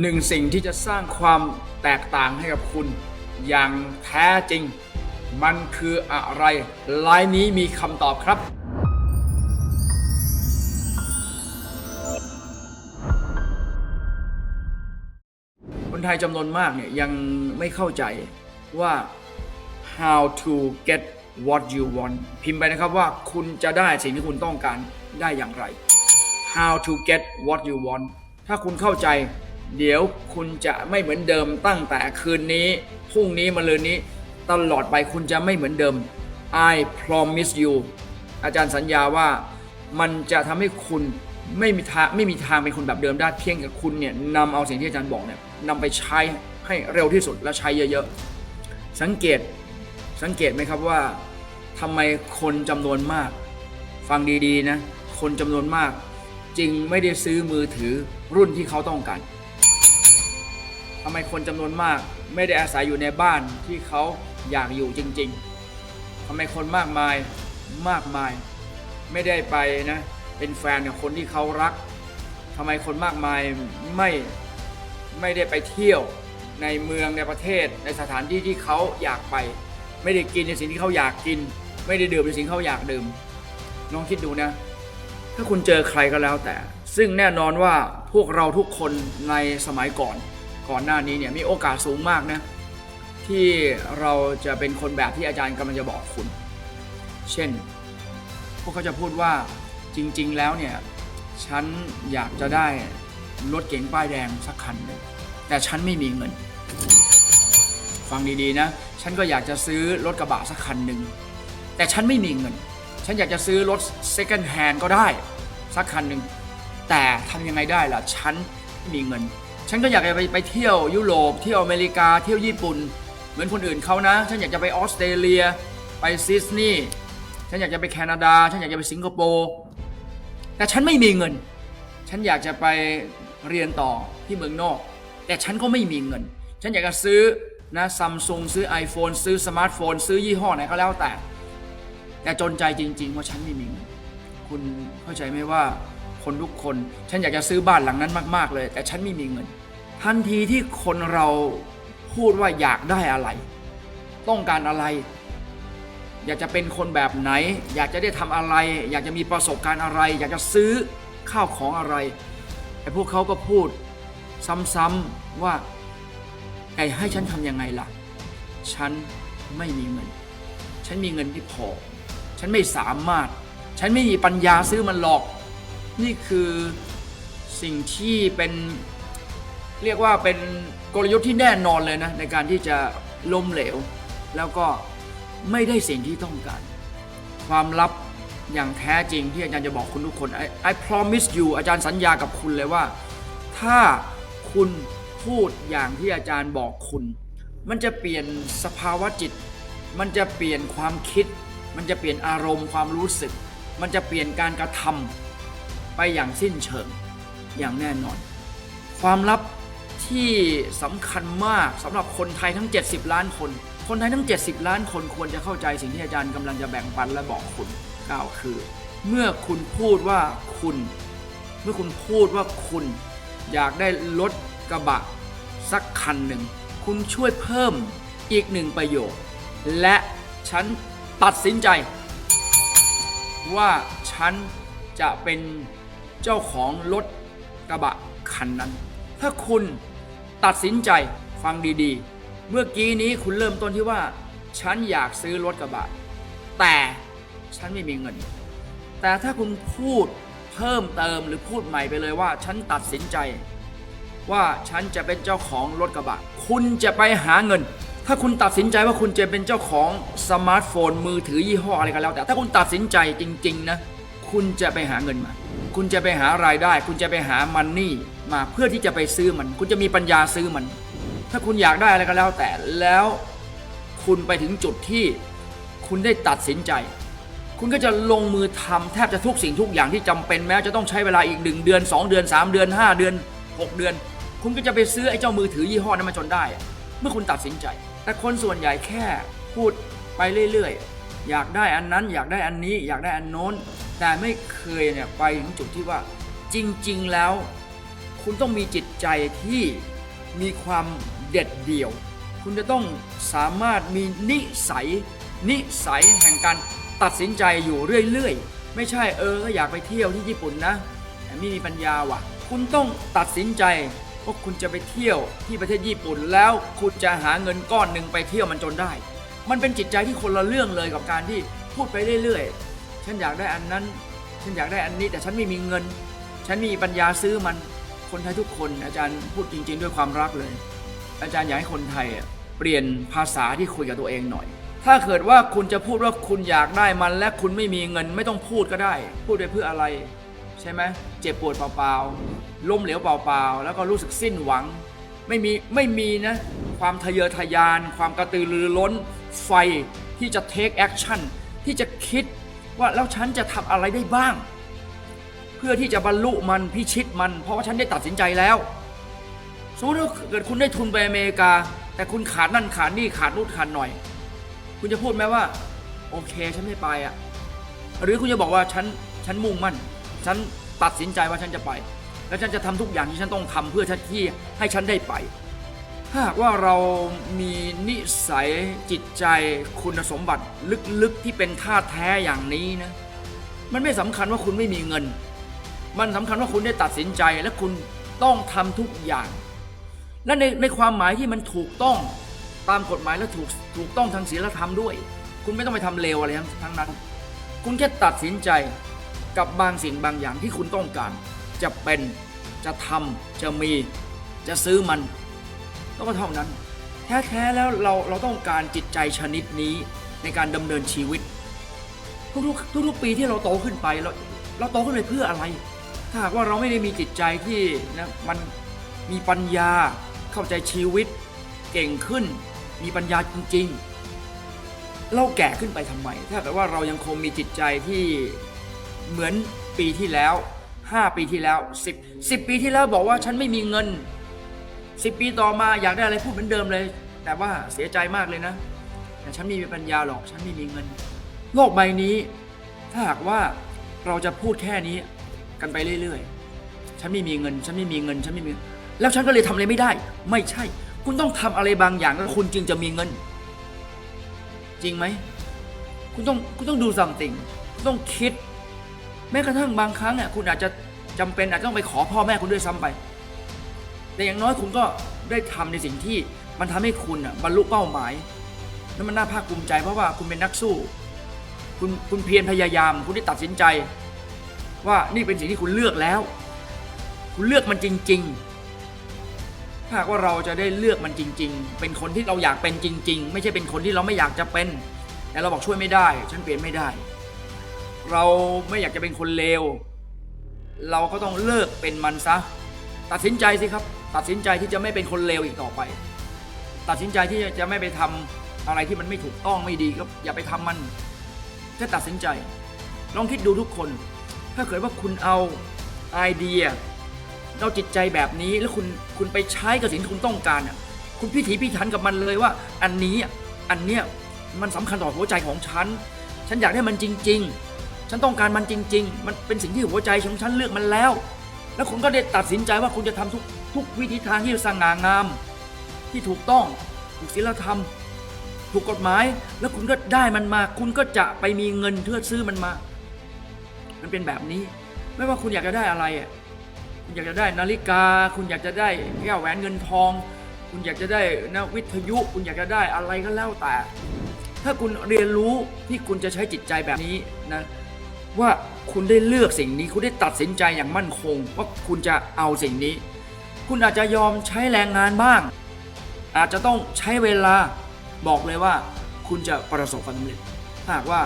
หนึ่งสิ่งที่จะสร้างความแตกต่างให้กับคุณ อย่างแท้จริง มันคืออะไรไลน์นี้มีคำตอบครับ คนไทยจำนวนมากเนี่ยยังไม่เข้าใจว่า how to get what you want พิมพ์ไปนะครับว่าคุณจะได้สิ่งที่คุณต้องการได้อย่างไร how to get what you want ถ้าคุณเข้าใจ เดี๋ยวคุณจะไม่เหมือนเดิมตั้งแต่คืนนี้พรุ่งนี้มะรืนนี้ตลอดไปคุณจะไม่เหมือนเดิม I promise you อาจารย์สัญญาว่ามันจะทำให้คุณไม่มีทางไม่มีทางเป็นคนแบบเดิมได้เพียงแต่คุณเนี่ยนำเอาสิ่งที่อาจารย์บอกเนี่ยนำไปใช้ให้เร็วที่สุดและใช้เยอะๆ สังเกตสังเกตไหมครับว่าทำไมคนจำนวนมาก ฟังดีๆนะ คนจำนวนมาก จึงไม่ได้ซื้อมือถือรุ่นที่เขาต้องการ ทำไมคนจำนวนมากไม่ได้อาศัยอยู่ในบ้านที่เขาอยากอยู่จริงๆทำไมคนมากมายมากมาย ไม่ได้ไปนะเป็นแฟนกับคนที่เขารักทำไมคนมากมายไม่ไม่ได้ไปเที่ยวในเมืองในประเทศ ในสถานที่ที่เขาอยากไป ไม่ได้กินในสิ่งที่เขาอยากกิน ไม่ได้ดื่มในสิ่งที่เขาอยากดื่มลองคิดดูนะ ถ้าคุณเจอใครก็แล้วแต่ ซึ่งแน่นอนว่าพวกเราทุกคนในสมัยก่อน ก่อนหน้านี้เนี่ยมีโอกาสสูงมากนะที่เราจะเป็นคนแบบที่อาจารย์กำลังจะบอกคุณ เช่น พวกเขาจะพูดว่าจริง ๆ แล้วเนี่ยฉันอยากจะได้รถเก๋งป้ายแดงสักคันหนึ่งแต่ฉันไม่มีเงิน ฟังดีๆนะ ฉันก็อยากจะซื้อรถกระบะสักคันหนึ่งแต่ฉันไม่มีเงิน ฉันอยากจะซื้อรถ second hand ก็ได้สักคันหนึ่งแต่ทำยังไงได้ล่ะ ฉันไม่มีเงิน ฉันก็อยากจะไปไปเที่ยวยุโรปเที่ยวอเมริกาเที่ยวญี่ปุ่น เหมือนคนอื่นเขานะ ฉันอยากจะไปออสเตรเลีย ไปซิดนีย์ฉันอยากจะไปแคนาดา ฉันอยากจะไปสิงคโปร์แต่ฉันไม่มีเงิน ฉันอยากจะไปเรียนต่อที่เมืองนอก แต่ฉันก็ไม่มีเงิน ฉันอยากจะซื้อนะซัมซุงซื้อ iPhone ซื้อสมาร์ทโฟน ซื้อยี่ห้อไหนก็แล้วแต่ แต่จนใจจริง ๆ ว่าฉันไม่มีเงินคุณเข้าใจไหมว่าคนทุกคน ฉันอยากจะซื้อบ้านหลังนั้นมาก ๆ เลย แต่ฉันไม่มีเงิน ทันทีที่คนเราพูดว่าอยากได้อะไร ต้องการอะไร อยากจะเป็นคนแบบไหน อยากจะได้ทำอะไร อยากจะมีประสบการณ์อะไร อยากจะซื้อข้าวของอะไรไอ้พวกเขาก็พูดซ้ำๆว่าไอ้ให้ฉันทำยังไงล่ะ ฉันไม่มีเงิน ฉันมีเงินที่พอ ฉันไม่สามารถ ฉันไม่มีปัญญาซื้อมันหรอก นี่คือสิ่งที่เป็น เรียกว่าเป็นกลยุทธ์ที่แน่นอนเลยนะในการที่จะล้มเหลว แล้วก็ไม่ได้สิ่งที่ต้องการ ความลับอย่างแท้จริงที่อาจารย์จะบอกคุณทุกคน I, I promise you อาจารย์สัญญากับคุณเลยว่า ถ้าคุณพูดอย่างที่อาจารย์บอกคุณ มันจะเปลี่ยนสภาวะจิต มันจะเปลี่ยนความคิด มันจะเปลี่ยนอารมณ์ความรู้สึก มันจะเปลี่ยนการกระทำไปอย่างสิ้นเชิงอย่างแน่นอน ความลับ ที่สำคัญมากสำหรับคนไทยทั้ง 70 ล้านคน คนไทยทั้ง 70 ล้านคนควรจะเข้าใจสิ่งที่อาจารย์กำลังจะแบ่งปันและบอกคุณกล่าวคือ เมื่อคุณพูดว่าคุณ เมื่อคุณพูดว่าคุณ อยากได้รถกระบะสักคันหนึ่ง คุณช่วยเพิ่มอีกหนึ่งประโยค และฉันตัดสินใจ ว่าฉันจะเป็นเจ้าของรถกระบะคันนั้น ถ้าคุณ ตัดสินใจฟังดีๆ เมื่อกี้นี้คุณเริ่มต้นที่ว่า ฉันอยากซื้อรถกระบะ แต่ฉันไม่มีเงิน แต่ถ้าคุณพูดเพิ่มเติมหรือพูดใหม่ไปเลยว่า ฉันตัดสินใจ ว่าฉันจะเป็นเจ้าของรถกระบะ คุณจะไปหาเงิน ถ้าคุณตัดสินใจว่าคุณจะเป็นเจ้าของสมาร์ทโฟนมือถือยี่ห้ออะไรก็แล้ว แต่ถ้าคุณตัดสินใจจริง ๆ นะ คุณจะไปหาเงินมา คุณจะไปหารายได้ คุณจะไปหามันนี่มาเพื่อที่จะไปซื้อมัน คุณจะมีปัญญาซื้อมัน ถ้าคุณอยากได้อะไรก็แล้วแต่แล้วคุณไปถึงจุดที่คุณได้ตัดสินใจ คุณก็จะลงมือทำแทบจะทุกสิ่งทุกอย่างที่จำเป็นแม้จะต้องใช้เวลาอีกหนึ่งเดือน 2 เดือน 3 เดือน 5 เดือน 6 เดือน คุณก็จะไปซื้อไอ้เจ้ามือถือยี่ห้อนั้นมาจนได้ เมื่อคุณตัดสินใจ แต่คนส่วนใหญ่แค่พูดไปเรื่อยๆ อยากได้อันนั้น อยากได้อันนี้ อยากได้อันโน้น แต่ไม่เคยเนี่ยไปถึงจุดที่ว่าจริง ๆ แล้ว คุณต้องมีจิตใจที่มีความเด็ดเดี่ยว คุณจะต้องสามารถมีนิสัย นิสัยแห่งการตัดสินใจอยู่เรื่อย ๆ ไม่ใช่เอออยากไปเที่ยวที่ญี่ปุ่นนะแต่ไม่มีปัญญาว่ะ คุณต้องตัดสินใจว่าคุณจะไปเที่ยวที่ประเทศญี่ปุ่นแล้วคุณจะหาเงินก้อนหนึ่งไปเที่ยวมันจนได้ มันเป็นจิตใจที่คนละเรื่องเลยกับการที่พูดไปเรื่อยๆ ฉันอยากได้อันนั้น ฉันอยากได้อันนี้ แต่ฉันไม่มีเงิน ฉันมีปัญญาซื้อมัน คนไทยทุกคน อาจารย์พูดจริง ๆ ด้วยความรักเลย อาจารย์อยากให้คนไทยเปลี่ยนภาษาที่คุยกับตัวเองหน่อย ถ้าเกิดว่าคุณจะพูดว่าคุณอยากได้มัน และคุณไม่มีเงินไม่ต้องพูดก็ได้ พูดไปเพื่ออะไร ใช่ไหมเจ็บปวดเปล่าๆ ล้มเหลวเปล่าๆ แล้วก็รู้สึกสิ้นหวัง ไม่มีไม่มีนะ ความทะเยอทะยาน ความกระตือรือร้น ไฟที่จะ take action ที่จะคิดว่าแล้วฉันจะทำอะไรได้บ้าง เพื่อที่จะบรรลุมันพิชิตมัน เพราะว่าฉันได้ตัดสินใจแล้วสมมติว่าเกิดคุณได้ทุนไปอเมริกา แต่คุณขาดนั่นขาดนี่ขาดนู่นขาดหน่อย คุณจะพูดไหมว่า โอเคฉันไม่ไปอะ หรือคุณจะบอกว่าฉันฉันมุ่งมั่น ฉันตัดสินใจว่าฉันจะไป แล้วฉันจะทำทุกอย่างที่ฉันต้องทำเพื่อที่ให้ฉันได้ไป หากว่าเรามีนิสัยจิตใจคุณสมบัติลึกๆที่เป็นท่าแท้อย่างนี้นะ มันไม่สำคัญว่าคุณไม่มีเงิน มันสำคัญว่าคุณได้ตัดสินใจและคุณต้องทำทุกอย่าง และในในความหมายที่มันถูกต้องตามกฎหมายและถูกถูกต้องทางศีลธรรมด้วย คุณไม่ต้องไปทำเลวอะไรทั้งทั้งนั้น คุณแค่ตัดสินใจกับบางสิ่งบางอย่างที่คุณต้องการ จะเป็นจะทำจะมีจะซื้อมัน แล้วก็เท่านั้น แท้ๆแล้วเราเราต้องการจิตใจชนิดนี้ในการดำเนินชีวิต ทุกๆทุกๆปีที่เราโตขึ้นไปเราเราโตขึ้นไปเพื่ออะไร ถ้าหากว่าเราไม่ได้มีจิตใจที่นะมันมีปัญญาเข้าใจชีวิต เก่งขึ้น มีปัญญาจริง ๆ เราแก่ขึ้นไปทำไม ถ้าเกิดว่าเรายังคงมีจิตใจที่เหมือนปีที่แล้ว 5 ปีที่แล้ว 10 10 ปีที่แล้วบอกว่าฉันไม่มีเงิน 10 ปีต่อมาอยากได้อะไรพูดเหมือนเดิมเลย แต่ว่าเสียใจมากเลยนะ แต่ฉันไม่มีปัญญาหรอกฉันไม่มีเงิน โลกใบนี้ ถ้าหากว่าเราจะพูดแค่นี้กันไปเรื่อยๆ ฉันไม่มีเงิน ฉันไม่มีเงิน ฉันไม่มี แล้วฉันก็เลยทำอะไรไม่ได้ ไม่ใช่ คุณต้องทำอะไรบางอย่างแล้วคุณจึงจะมีเงิน จริงไหม คุณต้อง คุณต้องดูสัมติงต้องคิด แม้กระทั่งบางครั้งอะคุณอาจจะจำเป็นอาจจะต้องไปขอพ่อแม่คุณด้วยซ้ำไป แต่อย่างน้อยคุณก็ได้ทำในสิ่งที่มันทำให้คุณอะบรรลุเป้าหมายนั่นมันน่าภาคภูมิใจเพราะว่าคุณเป็นนักสู้ คุณคุณเพียรพยายาม คุณได้ตัดสินใจ ว่านี่เป็นสิ่งที่คุณเลือกแล้ว คุณเลือกมันจริง ๆ ถ้าหากว่าเราจะได้เลือกมันจริง ๆ เป็นคนที่เราอยากเป็นจริง ๆ ไม่ใช่เป็นคนที่เราไม่อยากจะเป็น แต่เราบอกช่วยไม่ได้ ฉันเปลี่ยนไม่ได้ เราไม่อยากจะเป็นคนเลวเราก็ต้องเลิกเป็นมันซะ ตัดสินใจสิครับ ตัดสินใจที่จะไม่เป็นคนเลวอีกต่อไป ตัดสินใจที่จะไม่ไปทำอะไรที่มันไม่ถูกต้องไม่ดีก็อย่าไปทำมันแค่ตัดสินใจ ลองคิดดูทุกคน ถ้าเกิดว่าคุณเอาไอเดียเอาจิตใจแบบนี้แล้วคุณคุณไปใช้กับสิ่งที่คุณต้องการอะคุณพิถีพิถันกับมันเลยว่า อันนี้อันเนี้ยมันสำคัญต่อหัวใจของฉัน ฉันอยากได้มันจริง ๆ ฉันต้องการมันจริง ๆ มันเป็นสิ่งที่หัวใจของฉันเลือกมันแล้ว แล้วคุณก็ได้ตัดสินใจว่าคุณจะทำทุก ทุกวิธีทางที่สง่างาม ที่ถูกต้องถูกศีลธรรม ถูกกฎหมาย แล้วคุณก็ได้มันมา คุณก็จะไปมีเงินเพื่อซื้อมันมา มันเป็นแบบนี้ ไม่ว่าคุณอยากจะได้อะไรอะคุณอยากจะได้นาฬิกา คุณอยากจะได้แก้วแหวนเงินทอง คุณอยากจะได้นะวิทยุ คุณอยากจะได้อะไรก็แล้วแต่ ถ้าคุณเรียนรู้ที่คุณจะใช้จิตใจแบบนี้นะว่าคุณได้เลือกสิ่งนี้ คุณได้ตัดสินใจอย่างมั่นคง ว่าคุณจะเอาสิ่งนี้ คุณอาจจะยอมใช้แรงงานบ้าง อาจจะต้องใช้เวลาบอกเลยว่า คุณจะประสบความสำเร็จหากว่า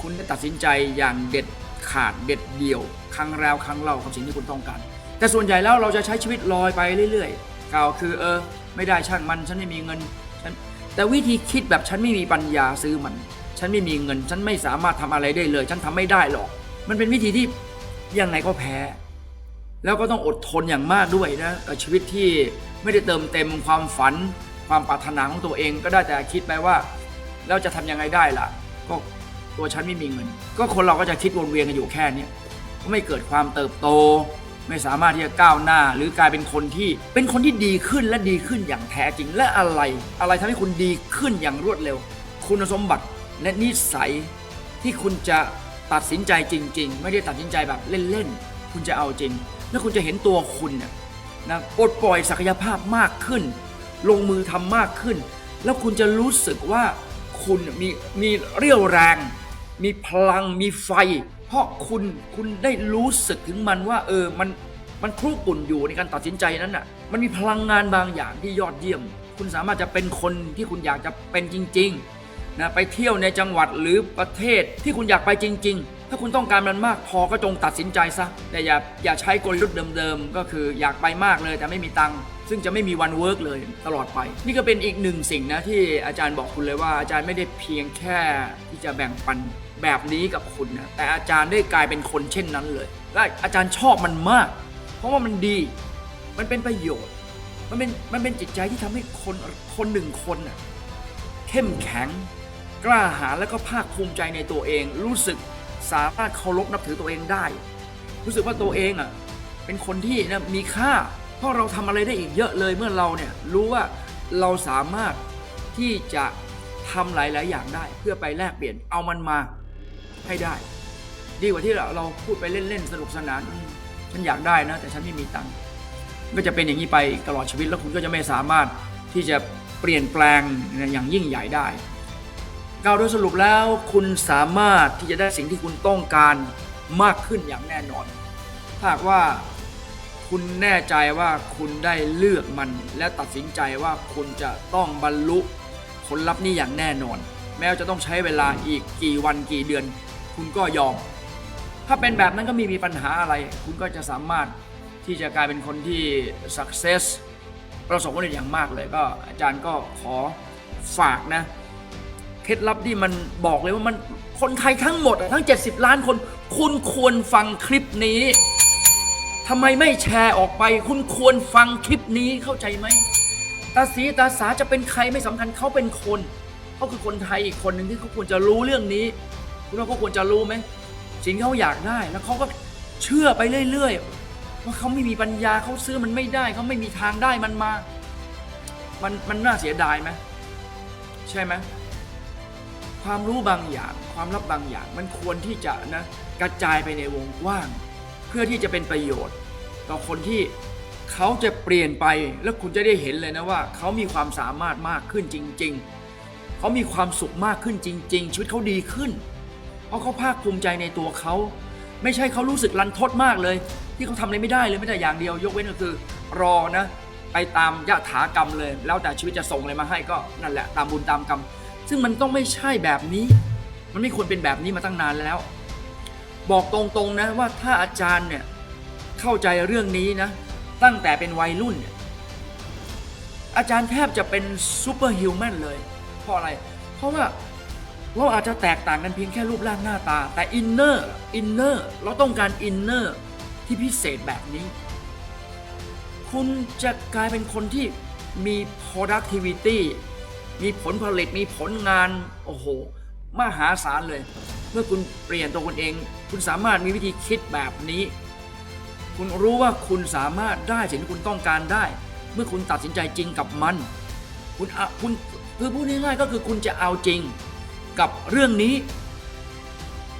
คุณได้ตัดสินใจอย่างเด็ดขาดเด็ดเดี่ยว ครั้งแล้วครั้งเล่ากับสิ่งที่คุณต้องการ แต่ส่วนใหญ่แล้วเราจะใช้ชีวิตลอยไปเรื่อยๆกล่าวคือเออ ไม่ได้ช่างมันฉันไม่มีเงินฉันแต่วิธีคิดแบบฉันไม่มีปัญญาซื้อมัน ฉันไม่มีเงิน ฉันไม่สามารถทำอะไรได้เลย ฉันทำไม่ได้หรอก มันเป็นวิธีที่ยังไงก็แพ้ แล้วก็ต้องอดทนอย่างมากด้วยนะกับชีวิตที่ไม่ได้เติมเต็มความฝัน ความปรารถนาของตัวเองก็ได้แต่คิดไปว่าแล้วจะทำยังไงได้ล่ะ ก็ตัวฉันไม่มีเงิน ก็คนเราก็จะคิดวนเวียนกันอยู่แค่นี้ก็ไม่เกิดความเติบโต ไม่สามารถที่จะก้าวหน้า หรือกลายเป็นคนที่เป็นคนที่ดีขึ้นและดีขึ้นอย่างแท้จริงและอะไร อะไรทำให้คุณดีขึ้นอย่างรวดเร็ว คุณสมบัติและนิสัยที่คุณจะตัดสินใจจริง ๆ ไม่ได้ตัดสินใจแบบเล่นๆคุณจะเอาจริง แล้วคุณจะเห็นตัวคุณเนี่ยนะปลดปล่อยศักยภาพมากขึ้น ลงมือทำมากขึ้น แล้วคุณจะรู้สึกว่าคุณมีมีเรี่ยวแรง มีพลังมีไฟ เพราะคุณคุณได้รู้สึกถึงมันว่า เออมันมันคลุกปุ่นอยู่ในการตัดสินใจนั้นน่ะ มันมีพลังงานบางอย่างที่ยอดเยี่ยม คุณสามารถจะเป็นคนที่คุณอยากจะเป็นจริงๆนะไปเที่ยวในจังหวัดหรือประเทศที่คุณอยากไปจริง ๆ ถ้าคุณต้องการมันมากพอก็จงตัดสินใจซะ แต่อย่าอย่าใช้กลยุทธ์เดิมๆ ก็คืออยากไปมากเลยแต่ไม่มีตังค์ซึ่งจะไม่มีวันเวิร์กเลยตลอดไป นี่ก็เป็นอีกหนึ่งสิ่งนะที่อาจารย์บอกคุณเลยว่าอาจารย์ไม่ได้เพียงแค่ที่จะแบ่งปันแบบนี้กับคุณนะแต่อาจารย์ได้กลายเป็นคนเช่นนั้นเลยและอาจารย์ชอบมันมาก เพราะว่ามันดีมันเป็นประโยชน์ มันเป็นมันเป็นจิตใจที่ทำให้คนคนหนึ่งคนน่ะเข้มแข็ง กล้าหาญและก็ภาคภูมิใจในตัวเองรู้สึก สามารถเคารพนับถือตัวเองได้ รู้สึกว่าตัวเองอะเป็นคนที่นะมีค่า เพราะเราทำอะไรได้อีกเยอะเลยเมื่อเราเนี่ยรู้ว่าเราสามารถที่จะทำหลาย ๆ อย่างได้ เพื่อไปแลกเปลี่ยนเอามันมาให้ได้ ดีกว่าที่เราเราพูดไปเล่น ๆ สนุกสนานฉันอยากได้นะ แต่ฉันไม่มีตังค์ก็จะเป็นอย่างนี้ไปตลอดชีวิตแล้วคุณก็จะไม่สามารถที่จะเปลี่ยนแปลงอย่างยิ่งใหญ่ได้ กล่าวโดยสรุปแล้วคุณสามารถที่จะได้สิ่งที่คุณต้องการมากขึ้นอย่างแน่นอน หากว่าคุณแน่ใจว่าคุณได้เลือกมันและตัดสินใจว่าคุณจะต้องบรรลุผลลัพธ์นี้อย่างแน่นอน แม้ว่าจะต้องใช้เวลาอีกกี่วันกี่เดือน คุณก็ยอม ถ้าเป็นแบบนั้นก็ไม่มีปัญหาอะไร คุณก็จะสามารถที่จะกลายเป็นคนที่ success ประสบความสำเร็จอย่างมากเลยก็อาจารย์ก็ขอฝากนะ ล็ดลับที่มันบอกเลยว่ามันคนไทยทั้งหมดทั้ง 70 ล้านคน คุณควรฟังคลิปนี้ทำไมไม่แชร์ออกไป คุณควรฟังคลิปนี้เข้าใจไหมตาสีตาสาจะเป็นใครไม่สำคัญเขาเป็นคนเขาคือคนไทยอีกคนหนึ่งที่เขาควรจะรู้เรื่องนี้ คุณว่าเขาควรจะรู้ไหมสิ่งที่เขาอยากได้แล้วเขาก็เชื่อไปเรื่อยๆว่าเขาไม่มีปัญญาเขาซื้อมันไม่ได้เขาไม่มีทางได้มันมา มันมันน่าเสียดายไหมใช่ไหม ความรู้บางอย่าง ความลับบางอย่าง มันควรที่จะนะกระจายไปในวงกว้าง เพื่อที่จะเป็นประโยชน์ ต่อคนที่เขาจะเปลี่ยนไปแล้วคุณจะได้เห็นเลยนะว่าเขามีความสามารถมากขึ้นจริง ๆ เขามีความสุขมากขึ้นจริง ๆ ชีวิตเขาดีขึ้น เพราะเขาภาคภูมิใจในตัวเขา ไม่ใช่เขารู้สึกรันทดมากเลย ที่เขาทำอะไรไม่ได้เลยไม่แต่อย่างเดียว ยกเว้นก็คือรอนะ ไปตามยะถากรรมเลย แล้วแต่ชีวิตจะส่งอะไรมาให้ก็นั่นแหละตามบุญตามกรรม ซึ่งมันต้องไม่ใช่แบบนี้ มันไม่ควรเป็นแบบนี้มาตั้งนานแล้ว บอกตรงๆนะว่าถ้าอาจารย์เนี่ยเข้าใจเรื่องนี้นะ ตั้งแต่เป็นวัยรุ่นเนี่ยอาจารย์แทบจะเป็นซูเปอร์ฮิวแมนเลย เพราะอะไร เพราะว่าเราอาจจะแตกต่างกันเพียงแค่รูปร่างหน้าตา แต่อินเนอร์อินเนอร์เราต้องการอินเนอร์ที่พิเศษแบบนี้ คุณจะกลายเป็นคนที่มี productivity มีผลผลิตมีผลงาน โอ้โห มหาศาลเลย เมื่อคุณเปลี่ยนตัวคุณเอง คุณสามารถมีวิธีคิดแบบนี้ คุณรู้ว่าคุณสามารถได้สิ่งที่คุณต้องการได้ เมื่อคุณตัดสินใจจริงกับมัน คุณอะคุณคือพูดง่ายๆก็คือคุณจะเอาจริงกับเรื่องนี้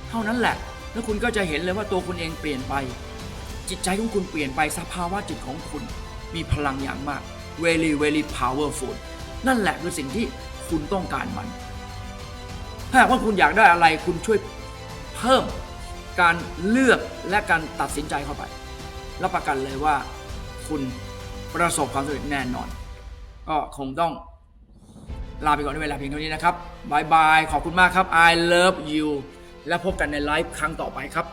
เท่านั้นแหละ แล้วคุณก็จะเห็นเลยว่าตัวคุณเองเปลี่ยนไป จิตใจของคุณเปลี่ยนไปสภาวะจิตของคุณ มีพลังอย่างมาก very very powerful นั่นแหละคือสิ่งที่คุณต้องการมัน ถ้าหากว่าคุณอยากได้อะไรคุณช่วยเพิ่มการเลือกและการตัดสินใจเข้าไป รับประกันเลยว่าคุณประสบความสำเร็จแน่นอน ก็คงต้องลาไปก่อนด้วยเวลาเพียงเท่านี้นะครับบายบาย ขอบคุณมากครับ I love you และพบกันในไลฟ์ครั้งต่อไปครับ